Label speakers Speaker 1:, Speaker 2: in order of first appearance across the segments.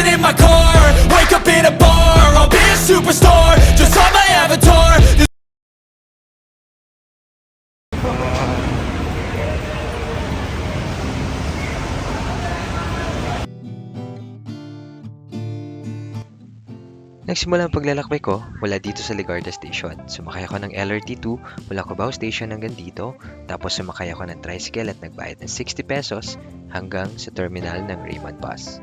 Speaker 1: Crashing in my car, wake up in a bar I'll be a superstar, just on my avatar
Speaker 2: Nagsimula ang paglalakbay ko mula dito sa Ligarda Station. Sumakay ako ng LRT2 mula Cubao Station hanggang dito, tapos sumakay ako ng tricycle at nagbayad ng 60 pesos hanggang sa terminal ng Raymond Bus.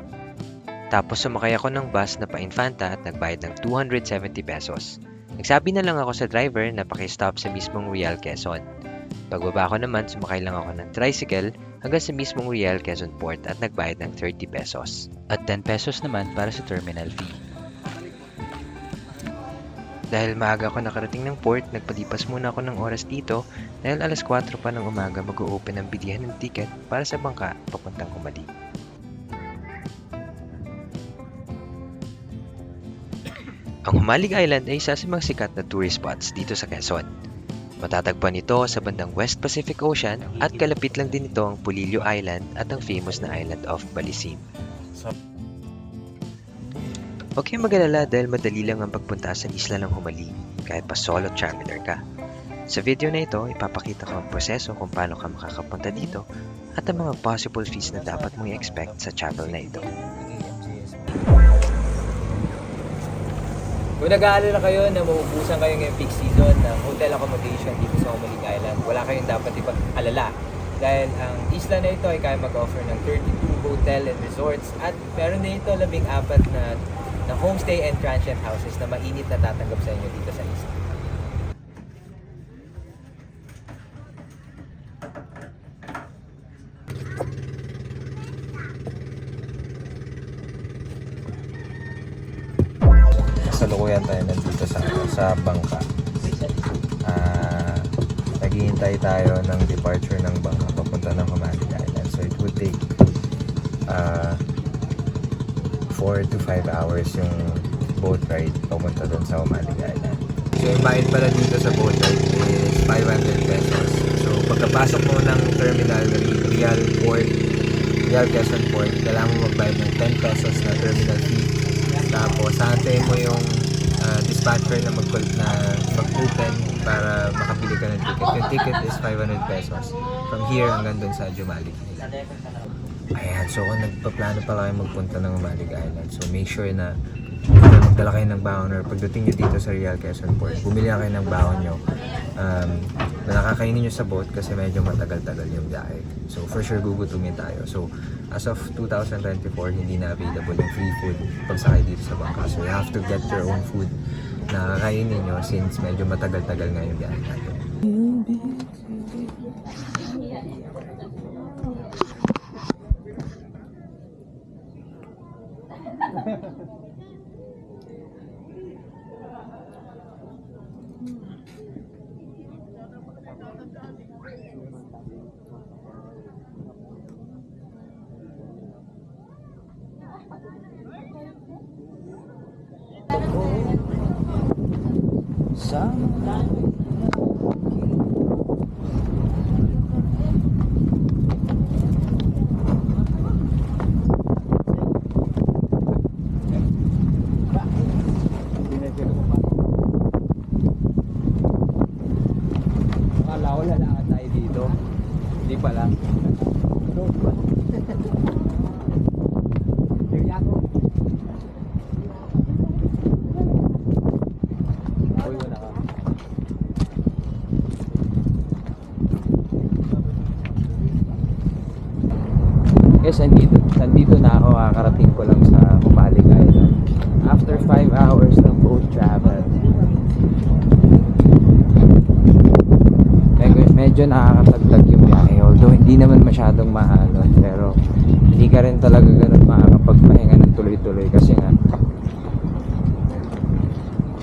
Speaker 2: Tapos sumakay ako ng bus na pa-Infanta at nagbayad ng 270 pesos. Nagsabi na lang ako sa driver na pakistop sa mismong Real Quezon. Pagbaba ko naman, sumakay lang ako ng tricycle hanggang sa mismong Real Quezon Port at nagbayad ng 30 pesos. At 10 pesos naman para sa terminal fee. Dahil maaga ako nakarating ng port, nagpalipas muna ako ng oras dito dahil alas 4 pa ng umaga mag-open ang bilihan ng ticket para sa bangka papuntang Kumali. Ang Humalig Island ay isa sa mga sikat na tourist spots dito sa Quezon. Matatagpuan ito sa bandang West Pacific Ocean at kalapit lang din ito ang Pulilio Island at ang famous na island of Balisin. Huwag kayong mag-alala dahil madali lang ang pagpunta sa isla ng Humali kahit pa solo traveler ka. Sa video na ito, ipapakita ko ang proseso kung paano ka makakapunta dito at ang mga possible fees na dapat mong i-expect sa travel na ito.
Speaker 3: Kung nag-aalala kayo na mauubusan kayo ngayong peak season ng hotel accommodation dito sa Humalig Island, wala kayong dapat ipag-alala. Dahil ang isla na ito ay kaya mag-offer ng 32 hotel and resorts at meron din ito labing apat na, na homestay and transient houses na mainit na tatanggap sa inyo dito sa isla.
Speaker 4: Kasalukuyan tayo nandito sa sa bangka. Ah, naghihintay tayo ng departure ng bangka papunta ng Humalig Island. So it would take ah 4 to 5 hours yung boat ride papunta doon sa Humalig Island. So yung bayad pala dito sa boat ride is 500 pesos. So pagkapasok mo ng terminal Real Port, Real Quezon Port, kailangan mo magbayad ng 10 pesos na terminal fee tapos aantayin mo yung dispatcher na mag na mag-open para makabili ka ng ticket. Yung ticket is 500 pesos from here hanggang dun sa Jumalig Island. Ayan, so kung nagpaplano pa kayo magpunta ng Jumalig Island, so make sure na magdala kayo ng baon or pagdating nyo dito sa Real Quezon Port, bumili kayo ng baon nyo um, na nakakainin nyo sa boat kasi medyo matagal-tagal yung biyahe. So for sure gugutumin tayo. So as of 2024, hindi na available yung free food pagsakay dito sa bangka. So you have to get your own food na kakainin nyo since medyo matagal-tagal nga yung biyahe natin.
Speaker 3: Sometimes 5 hours ng boat travel. Medyo, medyo nakakatagtag yung biyahe. Although hindi naman masyadong mahalo. Pero hindi ka rin talaga ganun makakapagpahinga ng tuloy-tuloy kasi nga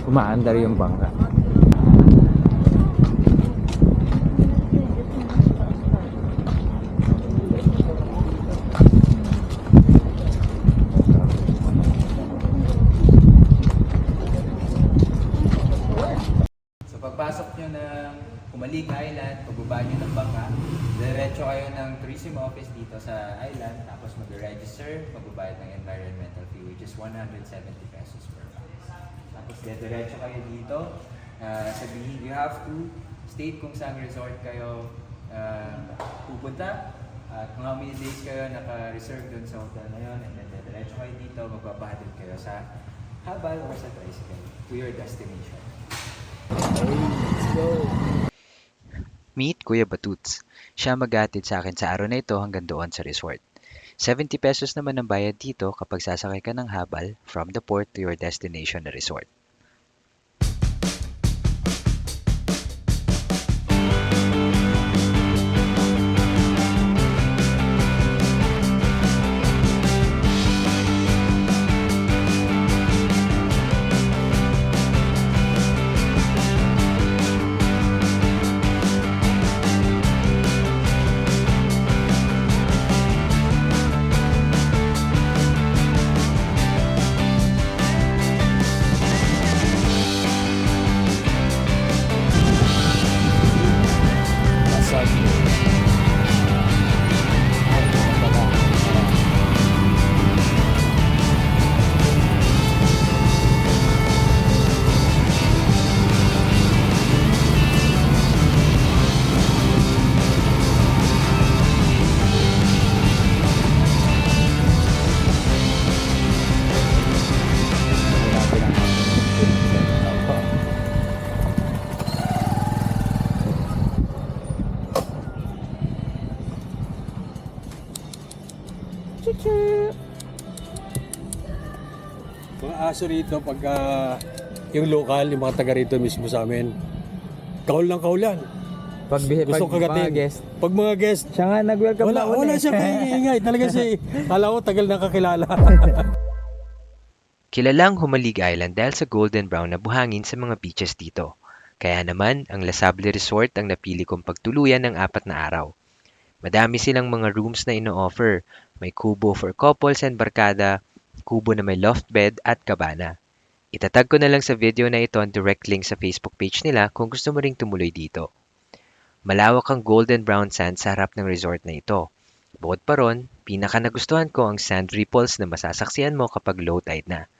Speaker 3: umaandar yung bangka.
Speaker 5: So pagpasok nyo ng Kumalig Island, pagbaba nyo ng bangka, diretso kayo ng tourism office dito sa island, tapos mag-register, magbabayad ng environmental fee which is 170 pesos per pax. Tapos diretso kayo dito, ah, sabihin you have to state kung saan resort kayo ah, pupunta, at kung how many days kayo naka-reserve dun sa hotel na yun, and then diretso kayo dito, magbabahatid kayo sa habal or sa tricycle to your destination.
Speaker 2: Meet Kuya Batuts. Siya maghatid sa akin sa araw na ito hanggang doon sa resort. 70 pesos naman ang bayad dito kapag sasakay ka ng habal from the port to your destination na resort.
Speaker 6: Mga aso rito pagka yung local, yung mga taga rito mismo sa amin. Kaul lang kaulan.
Speaker 5: Pag,
Speaker 6: Gusto kagatin. Pag mga guest,
Speaker 5: Siya nga nag-welcome
Speaker 6: wala, wala siya ingay. Talaga si, kala ko tagal nang kakilala.
Speaker 2: Kilalang Humalig Island dahil sa golden brown na buhangin sa mga beaches dito. Kaya naman, ang Lasable Resort ang napili kong pagtuluyan ng apat na araw. Madami silang mga rooms na ino-offer. May kubo for couples and barkada, kubo na may loft bed at kabana. Itatag ko na lang sa video na ito ang direct link sa Facebook page nila kung gusto mo ring tumuloy dito. Malawak ang golden brown sand sa harap ng resort na ito. Bukod pa ron, pinaka nagustuhan ko ang sand ripples na masasaksiyan mo kapag low tide na.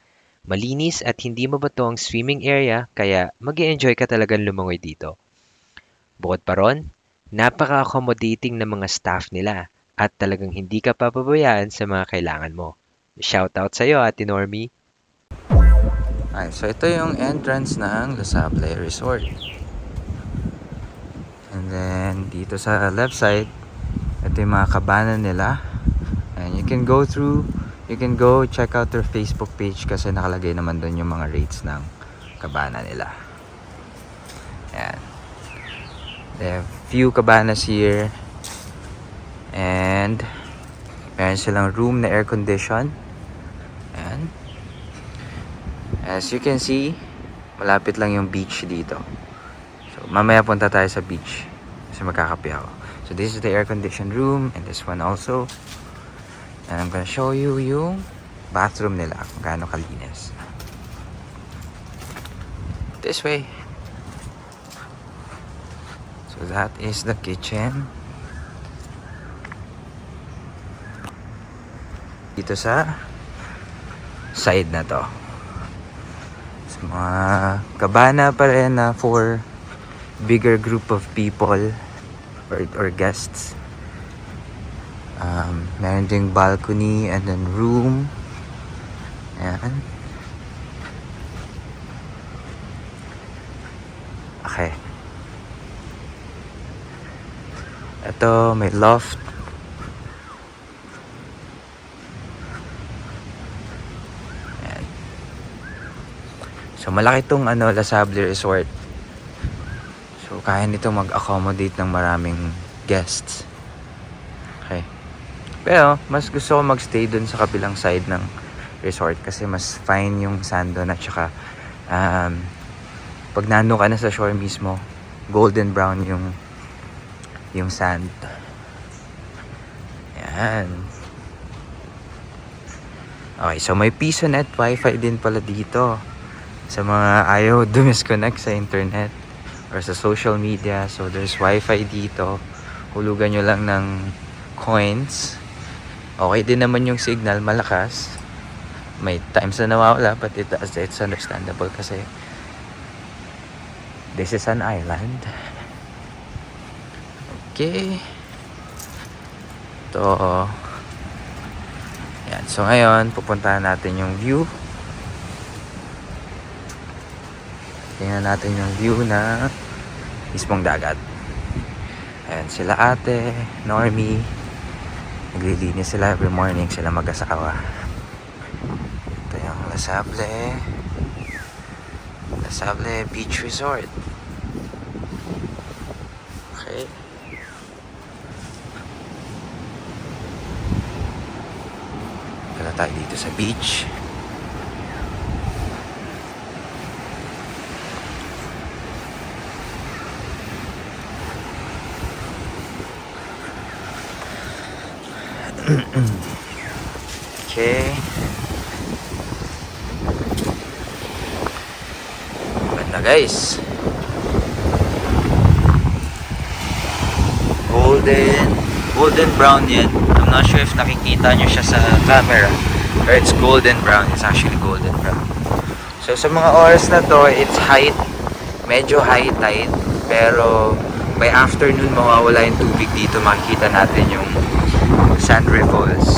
Speaker 2: Malinis at hindi mabato ang swimming area kaya mag enjoy ka talagang lumangoy dito. Bukod pa ron, napaka-accommodating ng mga staff nila at talagang hindi ka papabayaan sa mga kailangan mo. Shoutout sa iyo, Ate Normie!
Speaker 3: Ay, so ito yung entrance ng Lasable Resort. And then, dito sa left side, ito yung mga kabana nila. And you can go through, you can go check out their Facebook page kasi nakalagay naman doon yung mga rates ng kabana nila. Yan. They have few cabanas here. And, meron silang room na air condition. Ayan. As you can see, malapit lang yung beach dito. So, mamaya punta tayo sa beach. Kasi magkakape ako. So, this is the air-conditioned room. And this one also. And I'm gonna show you yung bathroom nila. Kung gaano kalinis. This way. So, that is the kitchen. Dito sa side na to sa mga kabana pa rin na for bigger group of people or, or guests. Um, meron ding balcony and then room. Ayan. Okay. Ito, may loft. So malaki tong ano Lasable Resort. So kaya nito mag-accommodate ng maraming guests. Okay. Pero mas gusto ko magstay dun sa kabilang side ng resort kasi mas fine yung sand doon at saka um, pag nando ka na sa shore mismo, golden brown yung yung sand. Yan. Okay, so may piso net wifi din pala dito. Sa mga ayaw dumisconnect sa internet or sa social media. So there's wifi dito. Hulugan nyo lang ng coins. Okay din naman yung signal, malakas. May times na nawawala but it, it's understandable kasi this is an island. Okay. Ito. Yan. So ngayon, pupuntahan natin yung view. Tingnan natin yung view na mismong dagat. Ayan sila ate, Normie. Naglilinis sila every morning sila mag-asawa. Ito yung Lasable. Lasable Beach Resort. Okay. Kala tayo dito sa beach. Okay. Ganda guys. Golden. Golden brown yan. I'm not sure if nakikita nyo siya sa camera. Or it's golden brown. It's actually golden brown. So sa mga oras na to, it's height. Medyo high tide. Pero by afternoon mawawala yung tubig dito. Makikita natin yung sand ripples.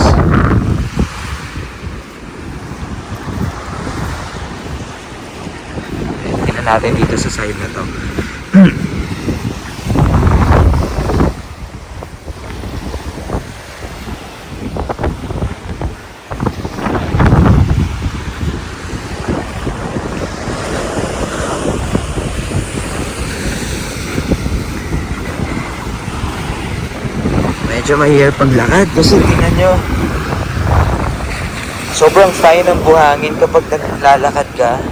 Speaker 3: Tingnan natin dito sa side na to. Medyo mahirap paglakad kasi tingnan nyo. Sobrang fine ng buhangin kapag naglalakad ka.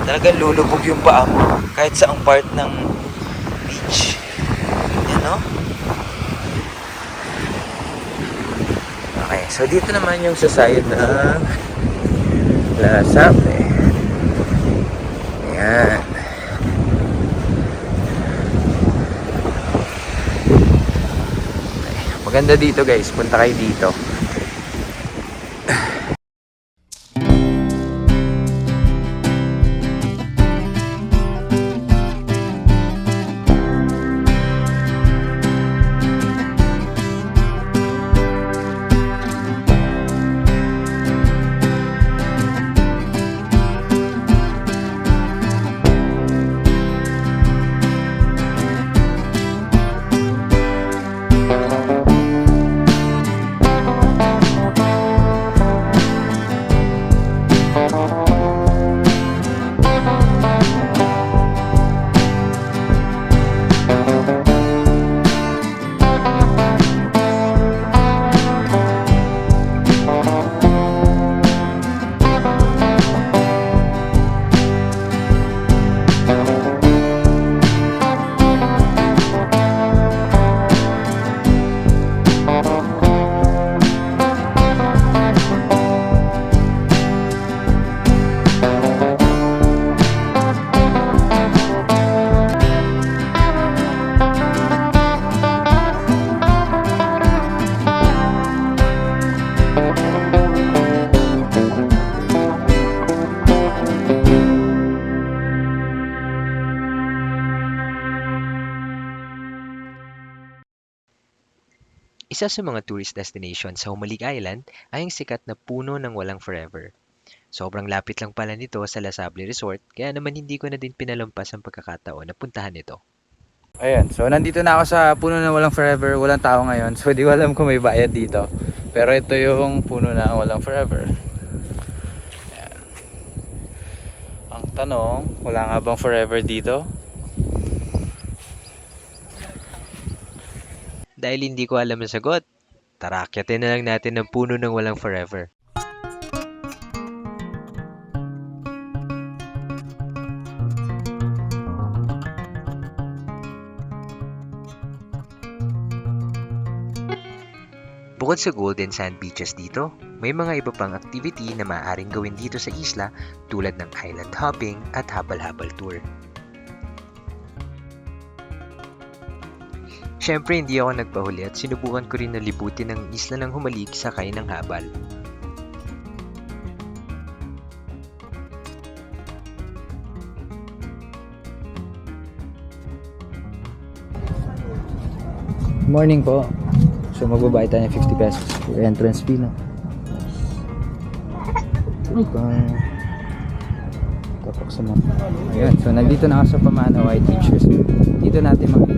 Speaker 3: Talagang lulubog yung paa mo kahit saang part ng beach. Yan no? Okay, so dito naman yung sa side ng Lasape. Yan. Maganda dito guys, punta kayo dito. Isa sa mga tourist destination sa Humalik Island ay ang sikat na puno ng walang forever. Sobrang lapit lang pala nito sa Lasable Resort kaya naman hindi ko na din pinalampas ang pagkakataon na puntahan ito.
Speaker 2: Ayan, so nandito na ako sa puno na walang forever, walang tao ngayon. So di ko alam kung may bayad dito. Pero ito yung puno na walang forever. Ayan. Ang tanong, wala nga bang forever dito?
Speaker 3: Dahil hindi ko alam ang sagot, tara, akyatin na lang natin ng puno ng walang forever.
Speaker 2: Bukod sa golden sand beaches dito, may mga iba pang activity na maaaring gawin dito sa isla tulad ng island hopping at habal-habal tour. Siyempre hindi ako nagpahuli at sinubukan ko rin na libutin ang isla ng humalik sakay ng habal.
Speaker 3: Morning po. So magbabayad tayo ng 50 pesos for entrance fee no. Pang tapok sa mga. Ayun, so nandito na ako sa Pamana White Beach Resort. Dito natin makikita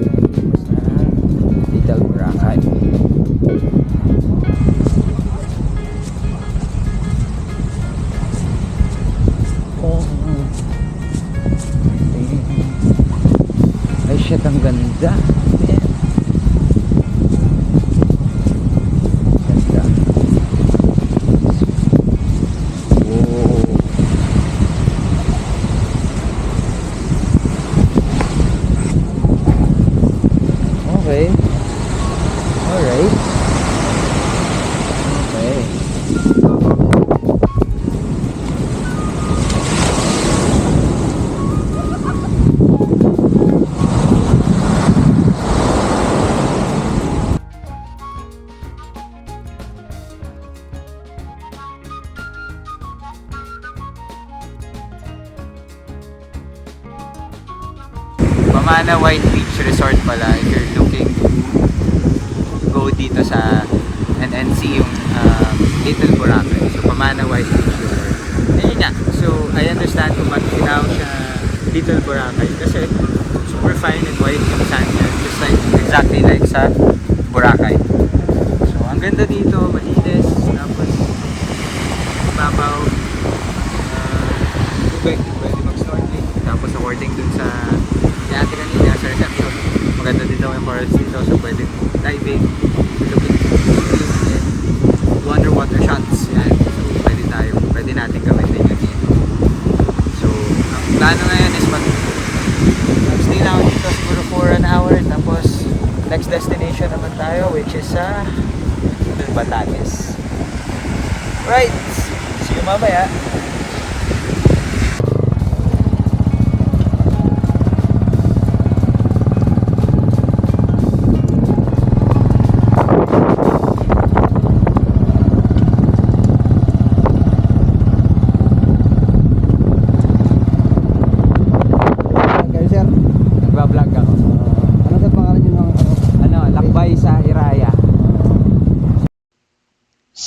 Speaker 3: Pamana White Beach Resort pala if you're looking to go dito sa and, and see yung um, Little Boracay. So Pamana White Beach Resort. And yun nga. So I understand kung bakit siya Little Boracay kasi super fine and white yung sand niya. Just like exactly like sa Boracay. So ang ganda dito, malinis, tapos babaw, uh, tubig, pwede mag-snorkeling. Tapos according dun sa reception, maganda din daw yung forest dito. So pwede diving, looking and underwater shots. Yan. So pwede tayo, pwede natin gawin din yun dito. So ang plano ngayon is mag stay ako dito siguro for an hour. Tapos next destination naman tayo which is sa Batanes. Right. See you mamaya.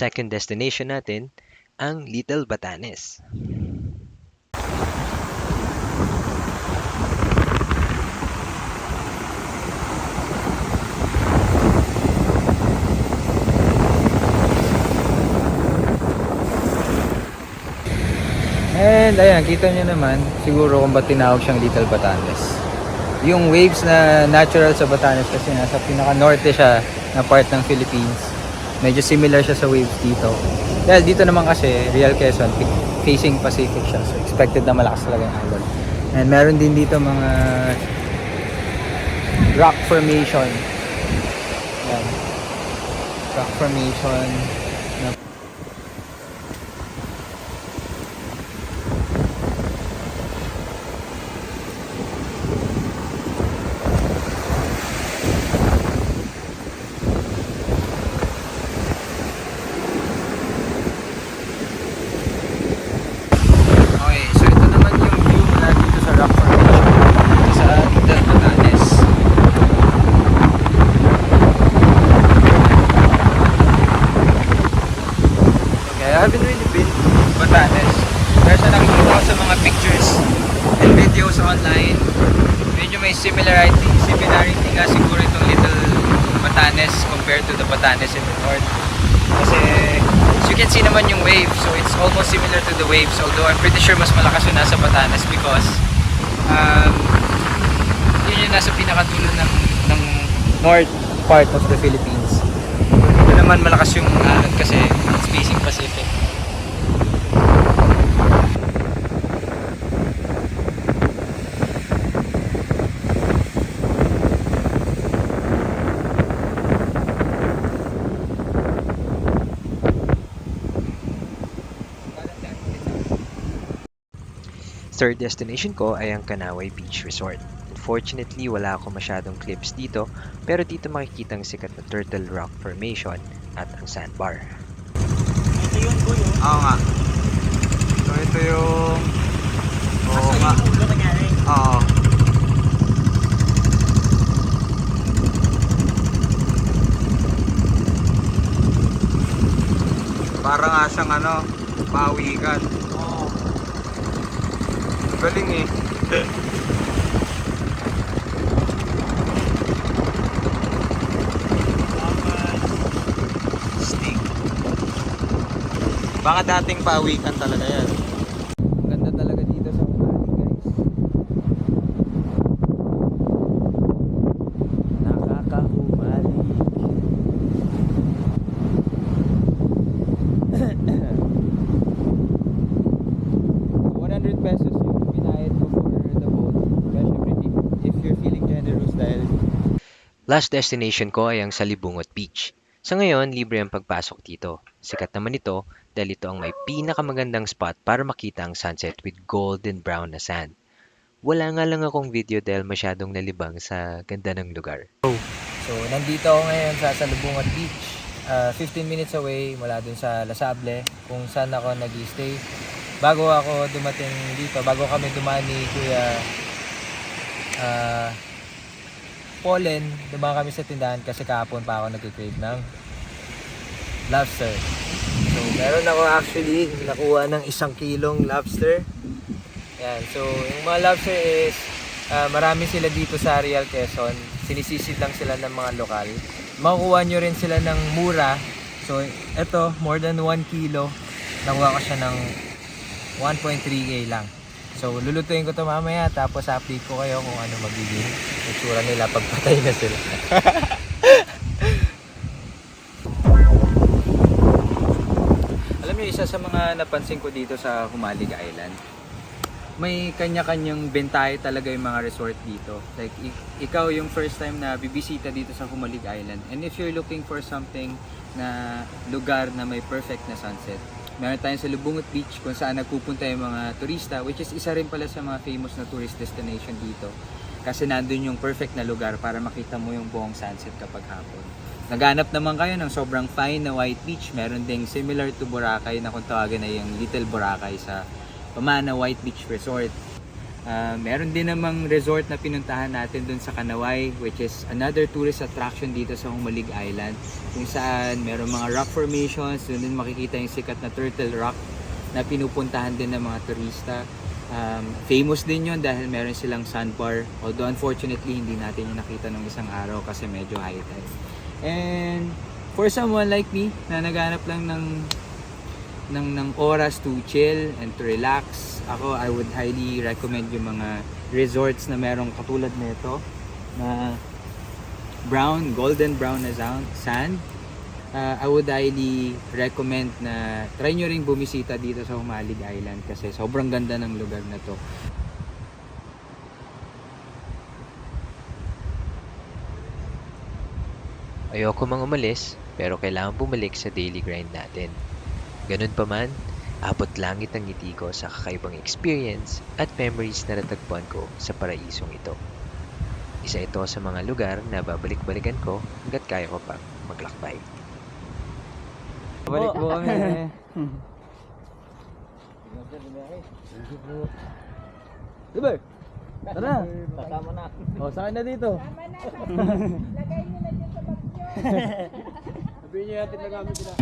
Speaker 2: Second destination natin, ang Little Batanes.
Speaker 3: And ayan, kita nyo naman, siguro kung ba't tinawag siyang Little Batanes. Yung waves na natural sa Batanes kasi nasa pinaka-norte siya na part ng Philippines. Medyo similar siya sa waves dito. Dahil dito naman kasi, Real Quezon, facing Pacific siya. So expected na malakas talaga yung alon. And meron din dito mga rock formation. Ayan. Rock formation tsaka dulo ng, ng north part of the Philippines. Dito naman malakas yung alon kasi it's facing Pacific.
Speaker 2: third destination ko ay ang Kanaway Beach Resort. Unfortunately, wala ako masyadong clips dito, pero dito makikita ang sikat na Turtle Rock Formation at ang sandbar.
Speaker 7: Oo nga. So ito yung... Oo nga. Oo. Para nga siyang ano, pawikan. Oo. Galing eh. Baka dating pawikan talaga yan.
Speaker 3: Ganda talaga dito sa Umali, guys. Nakakahumali. $100 pesos yung binayad ko for the boat. Kaya syempre, if you're feeling generous dahil
Speaker 2: Last destination ko ay ang Salibungot Beach. Sa ngayon, libre ang pagpasok dito. Sikat naman ito dahil ito ang may pinakamagandang spot para makita ang sunset with golden brown na sand. Wala nga lang akong video dahil masyadong nalibang sa ganda ng lugar.
Speaker 3: So, nandito ako ngayon sa Salubungan Beach. Ah, 15 minutes away mula dun sa Lasable, kung saan ako nag stay Bago ako dumating dito, bago kami dumaan ni Kuya ah Paulen, dumaan kami sa tindahan kasi kahapon pa ako nag-crave ng lobster. So, meron ako actually nakuha ng isang kilong lobster. Yan. So, yung mga lobster is ah, marami sila dito sa Real Quezon. Sinisisid lang sila ng mga lokal. Makukuha nyo rin sila ng mura. So, eto, more than 1 kilo. Nakuha ko siya ng 1.3k lang. So, lulutuin ko to mamaya tapos update ko kayo kung ano magiging itsura nila pag patay na sila. napansin ko dito sa Humalig Island, may kanya-kanyang bentahe talaga yung mga resort dito. Like, ikaw yung first time na bibisita dito sa Humalig Island. And if you're looking for something na lugar na may perfect na sunset, meron tayong sa Lubungot Beach kung saan nagpupunta yung mga turista, which is isa rin pala sa mga famous na tourist destination dito. Kasi nandun yung perfect na lugar para makita mo yung buong sunset kapag hapon. Naghanap naman kayo ng sobrang fine na white beach. Meron ding similar to Boracay na kung tawagan na yung Little Boracay sa Pamana White Beach Resort. Ah, meron din namang resort na pinuntahan natin dun sa Kanaway which is another tourist attraction dito sa Humalig Island kung saan meron mga rock formations, dun din makikita yung sikat na Turtle Rock na pinupuntahan din ng mga turista. Um, famous din yon dahil meron silang sandbar although unfortunately hindi natin yung nakita ng isang araw kasi medyo high tide. And for someone like me na naghanap lang ng ng, ng oras to chill and to relax, ako I would highly recommend yung mga resorts na merong katulad nito na brown, golden brown na sand. Uh, I would highly recommend na try nyo ring bumisita dito sa Humalig Island kasi sobrang ganda ng lugar na to.
Speaker 2: Ayoko mang umalis, pero kailangan bumalik sa daily grind natin. Ganun pa man, abot langit ang ngiti ko sa kakaibang experience at memories na natagpuan ko sa paraisong ito. Isa ito sa mga lugar na babalik-balikan ko hanggat kaya ko pang maglakbay.
Speaker 3: Balik po kami. Diba? Tara. Kasama na. O, sakay na dito.
Speaker 6: Sabihin niyo natin lang kami sila.